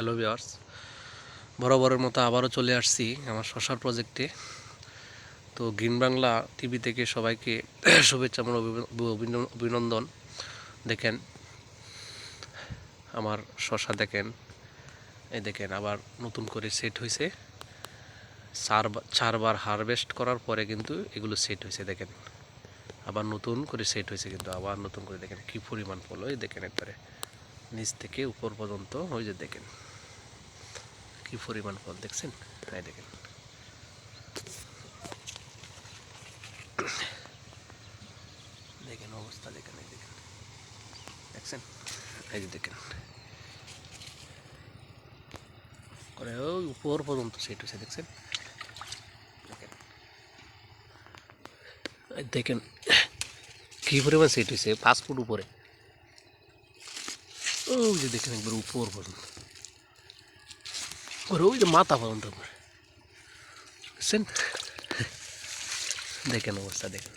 Hello viewers বরাবরের মতো আবারও চলে আসছি আমার শশার প্রজেক্টে তো গ্রিন বাংলা টিভি থেকে সবাইকে শুভেচ্ছা অভিন- অভিনন্দন। দেখেন, আমার শশা দেখেন, এই দেখেন আবার নতুন করে সেট হয়েছে চার চারবার হারভেস্ট করার পরে কিন্তু এগুলো সেট হয়েছে দেখেন। আবার নতুন করে সেট হয়েছে কিন্তু, আবার নতুন করে দেখেন কী পরিমাণ ফল ওই দেখেন একবারে। নিচ থেকে উপর পর্যন্ত, ওই যে দেখেন। কি পরিমাণ ফল দেখছেন? এই দেখেন। দেখেন অবস্থা, দেখেন, এই দেখেন। দেখছেন? এই যে দেখেন। করে ওই উপর পর্যন্ত সেট হয়েছে দেখছেন? দেখেন। কি পরিমাণ সেট হয়েছে পাঁচ ফুট উপরে। ওই যে দেখেন একবার উপর পর্যন্ত। ওর ওই যে মাথা পর্যন্ত বুঝছেন দেখেন অবস্থা, দেখেন।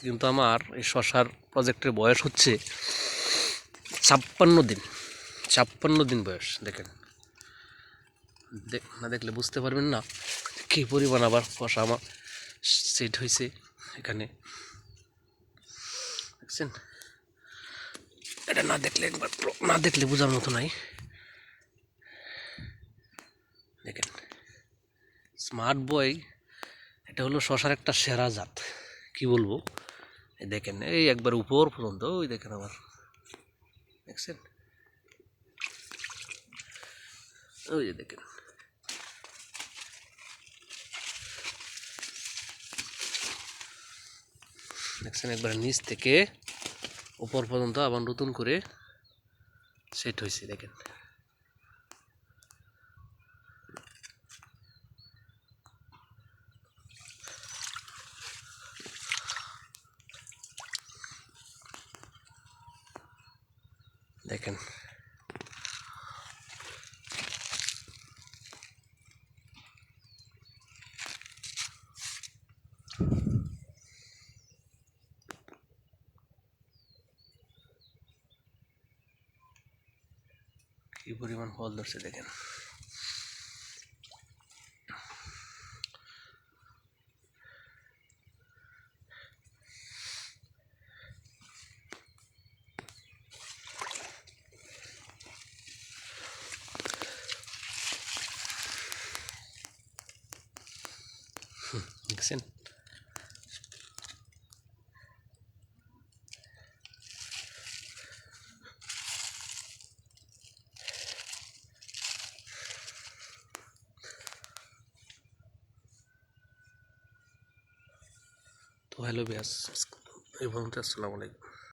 কিন্তু আমার এই শশার প্রজেক্টের বয়স হচ্ছে ছাপ্পান্ন দিন। ছাপ্পান্ন দিন বয়স, দেখেন। দেখ- না দেখলে বুঝতে পারবেন না কী পরিমাণ আবার কষা আমার সেট হয়েছে এখানে দেখছেন এটা না দেখলে একবার না দেখলে বোঝার মতো নাই। দেখেন। স্মার্ট বয় এটা হলো শশার একটা সেরা জাত। কি বলব? দেখেন, এই একবার উপর পর্যন্ত, ওই দেখেন আবার দেখছেন ওই দেখেন। দেখছেন একবার নিচ থেকে উপর পর্যন্ত আবার নতুন করে সেট হয়েছে দেখেন। দেখেন কি পরিমাণ ফল ধরছে দেখেন। দেখছেন? তো হ্যালো বিয়াস এই পর্যন্ত আসসালামু আলাইকুম।